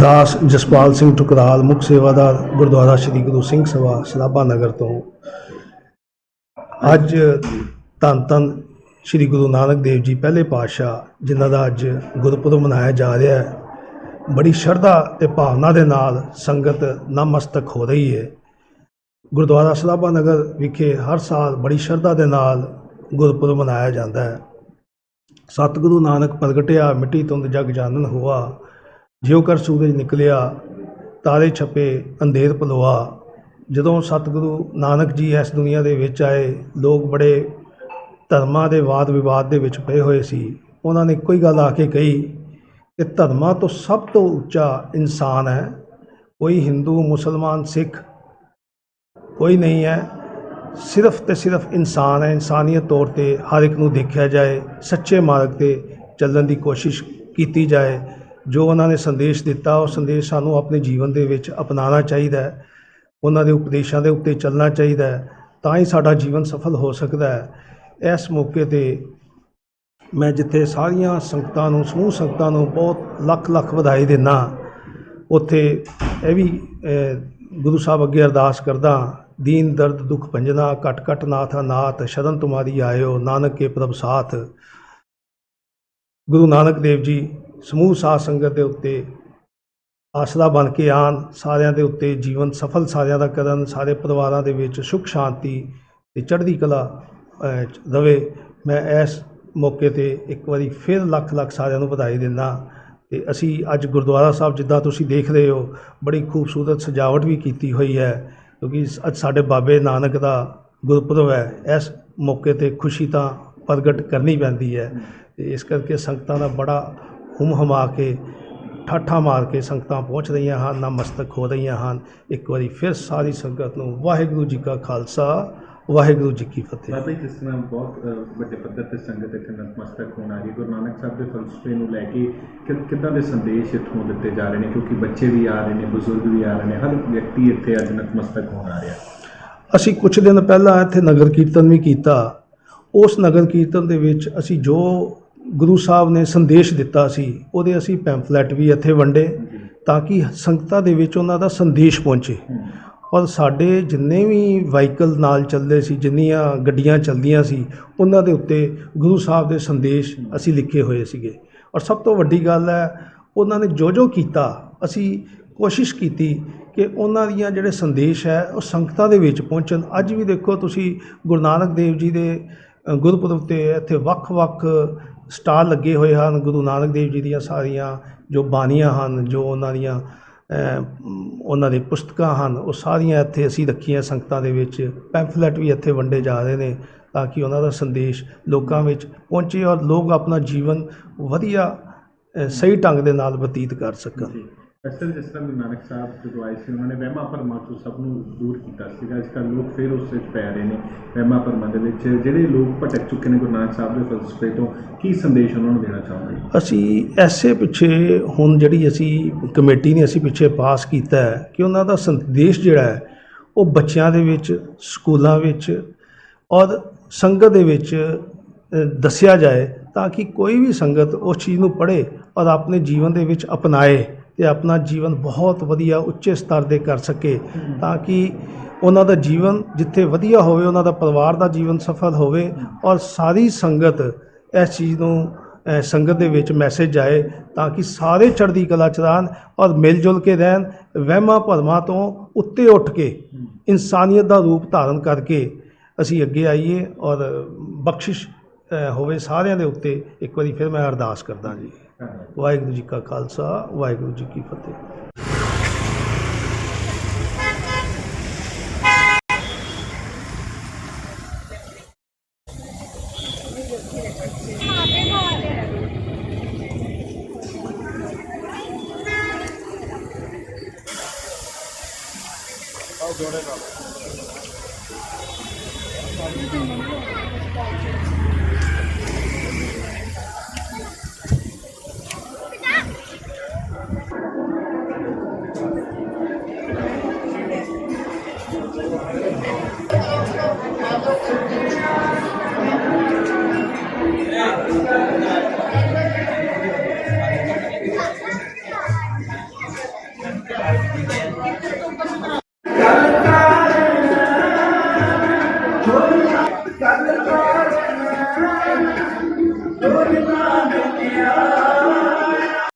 ਦਾਸ ਜਸਪਾਲ ਸਿੰਘ ਟੁਕਰਾਲ ਮੁਖ ਸੇਵਾਦਾਰ ਗੁਰਦੁਆਰਾ ਸ਼੍ਰੀ ਗੁਰੂ ਸਿੰਘ ਸਭਾ, ਸਲਾਬਾ ਨਗਰ ਤੋਂ। ਅੱਜ ਧੰਨ ਧੰਨ ਸ਼੍ਰੀ ਗੁਰੂ ਨਾਨਕ ਦੇਵ ਜੀ ਪਹਿਲੇ ਪਾਤਸ਼ਾਹ, ਜਿਨ੍ਹਾਂ ਦਾ ਅੱਜ ਗੁਰਪੁਰਬ ਮਨਾਇਆ ਜਾ ਰਿਹਾ ਹੈ। ਬੜੀ ਸ਼ਰਧਾ ਤੇ ਭਾਵਨਾ ਦੇ ਨਾਲ ਸੰਗਤ ਨਮਸਤਕ ਹੋ ਰਹੀ ਹੈ। ਗੁਰਦੁਆਰਾ ਸਲਾਬਾ ਨਗਰ ਵਿਖੇ ਹਰ ਸਾਲ ਬੜੀ ਸ਼ਰਧਾ ਦੇ ਨਾਲ ਗੁਰਪੁਰਬ ਮਨਾਇਆ ਜਾਂਦਾ ਹੈ। ਸਤਿਗੁਰੂ ਨਾਨਕ ਪ੍ਰਗਟਿਆ, ਮਿੱਟੀ ਤੁੰਦ ਜਗ ਜਾਣਨ ਹੋਆ ਜਿਉ ਕਰ ਸੂਰਜ ਨਿਕਲਿਆ, ਤਾਰੇ ਛਪੇ, ਅੰਧੇਰ ਪਲੋਆ ਜਦੋਂ ਸਤਿਗੁਰੂ ਨਾਨਕ ਜੀ ਇਸ ਦੁਨੀਆ ਦੇ ਵਿੱਚ ਆਏ, ਲੋਕ ਬੜੇ ਧਰਮਾਂ ਦੇ ਵਾਦ ਵਿਵਾਦ ਦੇ ਵਿੱਚ ਪਏ ਹੋਏ ਸੀ। ਉਹਨਾਂ ਨੇ ਇੱਕੋ ਹੀ ਗੱਲ ਆ ਕੇ ਕਹੀ ਕਿ ਧਰਮਾਂ ਤੋਂ ਸਭ ਤੋਂ ਉੱਚਾ ਇਨਸਾਨ ਹੈ। ਕੋਈ ਹਿੰਦੂ, ਮੁਸਲਮਾਨ, ਸਿੱਖ ਕੋਈ ਨਹੀਂ ਹੈ। ਸਿਰਫ ਤੇ ਸਿਰਫ ਇਨਸਾਨ ਹੈ। ਇਨਸਾਨੀਅਤ ਤੌਰ ਤੇ ਹਰ ਇੱਕ ਨੂੰ ਦੇਖਿਆ ਜਾਏ, ਸੱਚੇ ਮਾਰਗ ਤੇ ਚੱਲਣ ਦੀ ਕੋਸ਼ਿਸ਼ ਕੀਤੀ ਜਾਏ, ਜੋ ਉਹਨਾਂ ਨੇ ਸੰਦੇਸ਼ ਦਿੱਤਾ, ਉਹ ਸੰਦੇਸ਼ ਸਾਨੂੰ ਆਪਣੇ ਜੀਵਨ ਦੇ ਵਿੱਚ ਅਪਣਾਉਣਾ ਚਾਹੀਦਾ ਹੈ। ਉਹਨਾਂ ਦੇ ਉਪਦੇਸ਼ਾਂ ਦੇ ਉੱਤੇ ਚੱਲਣਾ ਚਾਹੀਦਾ ਹੈ। ਤਾਂ ਹੀ ਸਾਡਾ ਜੀਵਨ ਸਫਲ ਹੋ ਸਕਦਾ ਹੈ। ਇਸ ਮੌਕੇ ਤੇ ਮੈਂ ਜਿੱਥੇ ਸਾਰੀਆਂ ਸੰਗਤਾਂ ਨੂੰ ਸਮੂਹ ਸੰਗਤਾਂ ਨੂੰ ਬਹੁਤ ਲੱਖ ਲੱਖ ਵਧਾਈ ਦਿੰਦਾ ਉੱਥੇ ਇਹ ਵੀ ਗੁਰੂ ਸਾਹਿਬ ਅੱਗੇ ਅਰਦਾਸ ਕਰਦਾ ਦੀਨ ਦਰਦ ਦੁਖ ਭੰਜਨਾ ਕਟ ਕਟ ਨਾਥ ਨਾਥ ਸ਼ਰਨ ਤੁਮਾਰੀ ਆਇਓ ਨਾਨਕ ਕੇ ਪ੍ਰਭ ਸਾਥ। ਗੁਰੂ ਨਾਨਕ ਦੇਵ ਜੀ ਸਮੂਹ ਸਾਧ ਸੰਗਤ ਦੇ ਉੱਤੇ ਆਸਰਾ ਬਣ ਕੇ ਆਣ ਸਾਰਿਆਂ ਦੇ ਉੱਤੇ ਜੀਵਨ ਸਫਲ ਸਾਰਿਆਂ ਦਾ ਕਰਨ ਸਾਰੇ ਪਰਿਵਾਰਾਂ ਦੇ ਵਿੱਚ ਸੁਖ ਸ਼ਾਂਤੀ ਤੇ ਚੜ੍ਹਦੀ ਕਲਾ ਅਹ, ਰਵੇ। ਮੈਂ ਇਸ ਮੌਕੇ ਤੇ ਇੱਕ ਵਾਰੀ ਫਿਰ ਲੱਖ ਲੱਖ ਸਾਰਿਆਂ ਨੂੰ ਵਧਾਈ ਦਿੰਦਾ ਤੇ ਅਸੀਂ ਅੱਜ ਗੁਰਦੁਆਰਾ ਸਾਹਿਬ ਜਿੱਦਾਂ ਤੁਸੀਂ ਦੇਖ ਰਹੇ ਹੋ, ਬੜੀ ਖੂਬਸੂਰਤ ਸਜਾਵਟ ਵੀ ਕੀਤੀ ਹੋਈ ਹੈ, ਕਿਉਂਕਿ ਅੱਜ ਸਾਡੇ ਬਾਬੇ ਨਾਨਕ ਦਾ ਗੁਰਪੁਰਬ ਹੈ, ਇਸ ਮੌਕੇ ਤੇ ਖੁਸ਼ੀ ਤਾਂ ਪ੍ਰਗਟ ਕਰਨੀ ਪੈਂਦੀ ਹੈ ਤੇ ਇਸ ਕਰਕੇ ਸੰਗਤਾਂ ਦਾ ਬੜਾ ਹੁਮ ਹਮਾ ਕੇ, ਠਾਠਾ ਮਾਰ ਕੇ ਸੰਗਤਾਂ ਪਹੁੰਚ ਰਹੀਆਂ ਹਨ, ਨਮਸਤਕ ਹੋ ਰਹੀਆਂ ਹਨ। ਇੱਕ ਵਾਰੀ ਫਿਰ ਸਾਰੀ ਸੰਗਤ ਨੂੰ ਵਾਹਿਗੁਰੂ ਜੀ ਕਾ ਖਾਲਸਾ ਵਾਹਿਗੁਰੂ ਜੀ ਕੀ ਫਤਿਹ। ਬਾਬਾ ਜੀ ਜਿਸ ਤਰ੍ਹਾਂ ਬਹੁਤ ਵੱਡੇ ਪੱਧਰ ਤੇ ਸੰਗਤ ਇੱਥੇ ਨਤਮਸਤਕ ਹੋਣ ਆ ਰਹੀ ਹੈ ਗੁਰੂ ਨਾਨਕ ਸਾਹਿਬ ਦੇ ਫਲਸਫੇ ਨੂੰ ਲੈ ਕੇ ਕਿ- ਕਿੱਦਾਂ ਦੇ ਸੰਦੇਸ਼ ਇੱਥੋਂ ਦਿੱਤੇ ਜਾ ਰਹੇ ਨੇ ਕਿਉਂਕਿ ਬੱਚੇ ਵੀ ਆ ਰਹੇ ਨੇ ਬਜ਼ੁਰਗ ਵੀ ਆ ਰਹੇ ਨੇ ਹਰ ਵਿਅਕਤੀ ਇੱਥੇ ਅੱਜ ਨਤਮਸਤਕ ਹੋਣ ਆ ਰਿਹਾ। ਅਸੀਂ ਕੁਝ ਦਿਨ ਪਹਿਲਾਂ ਇੱਥੇ ਨਗਰ ਕੀਰਤਨ ਵੀ ਕੀਤਾ। ਉਸ ਨਗਰ ਕੀਰਤਨ ਦੇ ਵਿੱਚ ਅਸੀਂ ਜੋ ਗੁਰੂ ਸਾਹਿਬ ਨੇ ਸੰਦੇਸ਼ ਦਿੱਤਾ ਸੀ ਉਹਦੇ ਅਸੀਂ ਪੈਂਫਲੇਟ ਵੀ ਇੱਥੇ ਵੰਡੇ ਤਾਂ ਕਿ ਸੰਗਤਾਂ ਦੇ ਵਿੱਚ ਉਹਨਾਂ ਦਾ ਸੰਦੇਸ਼ ਪਹੁੰਚੇ। ਔਰ ਸਾਡੇ ਜਿੰਨੇ ਵੀ ਵਾਹੀਕਲ ਨਾਲ ਚੱਲਦੇ ਸੀ, ਜਿੰਨੀਆਂ ਗੱਡੀਆਂ ਚੱਲਦੀਆਂ ਸੀ, ਉਹਨਾਂ ਦੇ ਉੱਤੇ ਗੁਰੂ ਸਾਹਿਬ ਦੇ ਸੰਦੇਸ਼ ਅਸੀਂ ਲਿਖੇ ਹੋਏ ਸੀਗੇ। ਔਰ ਸਭ ਤੋਂ ਵੱਡੀ ਗੱਲ ਹੈ, ਉਹਨਾਂ ਨੇ ਜੋ ਜੋ ਕੀਤਾ, ਅਸੀਂ ਕੋਸ਼ਿਸ਼ ਕੀਤੀ ਕਿ ਉਹਨਾਂ ਦੀਆਂ ਜਿਹੜੇ ਸੰਦੇਸ਼ ਹੈ, ਉਹ ਸੰਗਤਾਂ ਦੇ ਵਿੱਚ ਪਹੁੰਚਣ। ਅੱਜ ਵੀ ਦੇਖੋ ਤੁਸੀਂ ਗੁਰੂ ਨਾਨਕ ਦੇਵ ਜੀ ਦੇ ਗੁਰਪੁਰਬ ਤੇ ਇੱਥੇ ਵੱਖ-ਵੱਖ ਸਟਾਲ ਲੱਗੇ ਹੋਏ ਹਨ। ਗੁਰੂ ਨਾਨਕ ਦੇਵ ਜੀ ਦੀਆਂ ਸਾਰੀਆਂ ਜੋ ਬਾਣੀਆਂ ਹਨ, ਜੋ ਉਹਨਾਂ ਦੀਆਂ ਉਹਨਾਂ ਦੇ ਪੁਸਤਕਾਂ ਹਨ। ਉਹ ਸਾਰੀਆਂ ਇੱਥੇ ਅਸੀਂ ਰੱਖੀਆਂ ਸੰਗਤਾਂ ਦੇ ਵਿੱਚ। ਪੈਂਫਲੇਟ ਵੀ ਇੱਥੇ ਵੰਡੇ ਜਾ ਰਹੇ ਨੇ ਤਾਂ ਕਿ ਉਹਨਾਂ ਦਾ ਸੰਦੇਸ਼ ਲੋਕਾਂ ਵਿੱਚ ਪਹੁੰਚੇ ਔਰ ਲੋਕ ਆਪਣਾ ਜੀਵਨ ਵਧੀਆ ਸਹੀ ਢੰਗ ਦੇ ਨਾਲ ਬਤੀਤ ਕਰ ਸਕਣ। ਅਸਲ ਜਿਸ ਤਰ੍ਹਾਂ ਗੁਰੂ ਨਾਨਕ ਸਾਹਿਬ ਜਦੋਂ ਆਏ ਸੀ, ਉਹਨਾਂ ਨੇ ਵਹਿਮਾਂ ਭਰਮਾਂ ਤੋਂ ਸਭ ਨੂੰ ਦੂਰ ਕੀਤਾ ਸੀਗਾ। ਅੱਜ ਕੱਲ੍ਹ ਲੋਕ ਫਿਰ ਉਸ ਵਿੱਚ ਪੈ ਰਹੇ ਨੇ, ਵਹਿਮਾਂ ਭਰਮਾਂ ਦੇ ਵਿੱਚ, ਜਿਹੜੇ ਲੋਕ ਭਟਕ ਚੁੱਕੇ ਨੇ ਗੁਰੂ ਨਾਨਕ ਸਾਹਿਬ ਦੇ ਫਲਸਫੇ ਤੋਂ, ਕੀ ਸੰਦੇਸ਼ ਉਹਨਾਂ ਨੂੰ ਦੇਣਾ ਚਾਹੁੰਦੇ ਅਸੀਂ ਐਸੇ ਪਿੱਛੇ ਹੁਣ ਜਿਹੜੀ ਅਸੀਂ ਕਮੇਟੀ ਨੇ ਅਸੀਂ ਪਿੱਛੇ ਪਾਸ ਕੀਤਾ ਹੈ ਕਿ ਉਹਨਾਂ ਦਾ ਸੰਦੇਸ਼ ਜਿਹੜਾ ਹੈ, ਉਹ ਬੱਚਿਆਂ ਦੇ ਵਿੱਚ, ਸਕੂਲਾਂ ਵਿੱਚ ਔਰ ਸੰਗਤ ਦੇ ਵਿੱਚ ਦੱਸਿਆ ਜਾਏ ਤਾਂ ਕਿ ਕੋਈ ਵੀ ਸੰਗਤ ਉਸ ਚੀਜ਼ ਨੂੰ ਪੜ੍ਹੇ ਔਰ ਆਪਣੇ ਜੀਵਨ ਦੇ ਵਿੱਚ ਅਪਣਾਏ। ਤੇ ਆਪਣਾ ਜੀਵਨ ਬਹੁਤ ਵਧੀਆ ਉੱਚੇ ਸਤਰ ਦੇ ਕਰ ਸਕੇ ਤਾਂ ਕਿ ਉਹਨਾਂ ਦਾ ਜੀਵਨ ਜਿੱਥੇ ਵਧੀਆ ਹੋਵੇ, ਉਹਨਾਂ ਦਾ ਪਰਿਵਾਰ ਦਾ ਜੀਵਨ ਸਫਲ ਹੋਵੇ ਔਰ ਸਾਰੀ ਸੰਗਤ ਇਸ ਚੀਜ਼ ਨੂੰ ਸੰਗਤ ਦੇ ਵਿੱਚ ਮੈਸੇਜ ਆਏ ਤਾਂ ਕਿ ਸਾਰੇ ਚੜ੍ਹਦੀ ਕਲਾ ਚ ਰਹਿਣ ਔਰ ਮਿਲ ਜੁਲ ਕੇ ਰਹਿਣ, ਵਹਿਮਾਂ ਭਰਮਾਂ ਤੋਂ ਉੱਤੇ ਉੱਠ ਕੇ ਇਨਸਾਨੀਅਤ ਦਾ ਰੂਪ ਧਾਰਨ ਕਰਕੇ ਅਸੀਂ ਅੱਗੇ ਆਈਏ ਔਰ ਬਖਸ਼ਿਸ਼ ਹੋਵੇ ਸਾਰਿਆਂ ਦੇ ਉੱਤੇ। ਇੱਕ ਵਾਰੀ ਫਿਰ ਮੈਂ ਅਰਦਾਸ ਕਰਦਾ ਜੀ। ਵਾਹਿਗੁਰੂ ਜੀ ਕਾ ਖਾਲਸਾ ਵਾਹਿਗੁਰੂ ਜੀ ਕੀ ਫਤਿਹ